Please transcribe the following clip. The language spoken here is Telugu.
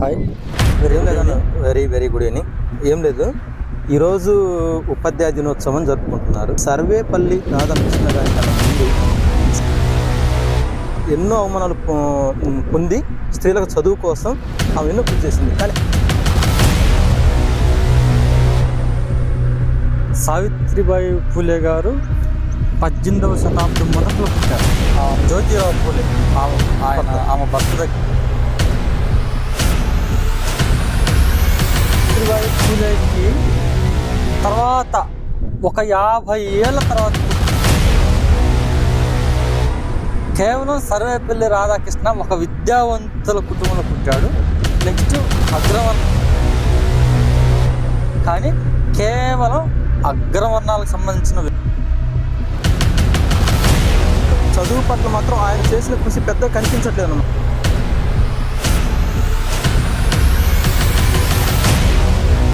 హాయ్ ఏం లేదన్న వెరీ వెరీ గుడ్ ఈవినింగ్ ఏం లేదు. ఈరోజు ఉపాధ్యాయ దినోత్సవం జరుపుకుంటున్నారు. సర్వేపల్లి రాధాకృష్ణ గారి ముందు ఎన్నో అవమానాలు పొంది స్త్రీలకు చదువు కోసం ఆమె ఎన్నో కృషి చేసింది. కానీ సావిత్రిబాయి పూలే గారు పద్దెనిమిదవ శతాబ్దం మొదట్లో పుట్టారు. జ్యోతిరావు పూలే. ఆమె ఆయన ఆమె భర్త దగ్గర సావిత్రిబాయి తర్వాత ఒక యాభై ఏళ్ళ తర్వాత కేవలం సర్వేపల్లి రాధాకృష్ణ ఒక విద్యావంతుల కుటుంబంలో పుట్టాడు. నెక్స్ట్ అగ్రవర్ణ. కానీ కేవలం అగ్రవర్ణాలకు సంబంధించిన చదువు పట్ల మాత్రం ఆయన చేసిన కృషి పెద్ద కనిపించట్లేదు అన్నమాట